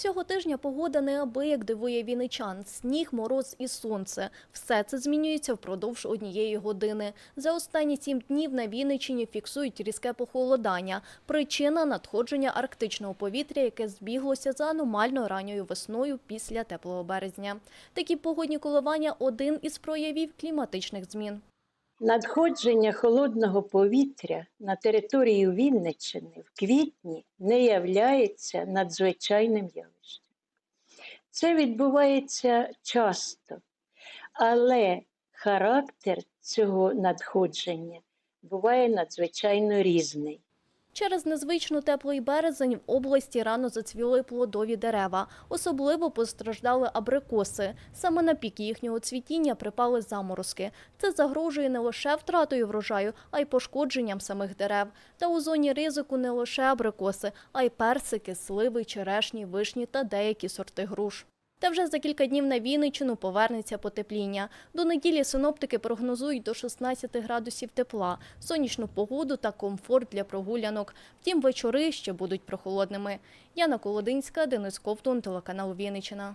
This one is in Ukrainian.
Цього тижня погода неабияк дивує віничан. Сніг, мороз і сонце. Все це змінюється впродовж однієї години. За останні сім днів на Вінниччині фіксують різке похолодання. Причина – надходження арктичного повітря, яке збіглося за аномально ранньою весною після теплого березня. Такі погодні коливання – один із проявів кліматичних змін. Надходження холодного повітря на територію Вінниччини в квітні не являється надзвичайним явищем. Це відбувається часто, але характер цього надходження буває надзвичайно різний. Через незвично теплий березень в області рано зацвіли плодові дерева. Особливо постраждали абрикоси. Саме на пік їхнього цвітіння припали заморозки. Це загрожує не лише втратою врожаю, а й пошкодженням самих дерев. Та у зоні ризику не лише абрикоси, а й персики, сливи, черешні, вишні та деякі сорти груш. Та вже за кілька днів на Вінниччину повернеться потепління. До неділі синоптики прогнозують до 16 градусів тепла, сонячну погоду та комфорт для прогулянок. Втім, вечори ще будуть прохолодними. Яна Колодинська, Денис Ковтун, телеканал Вінниччина.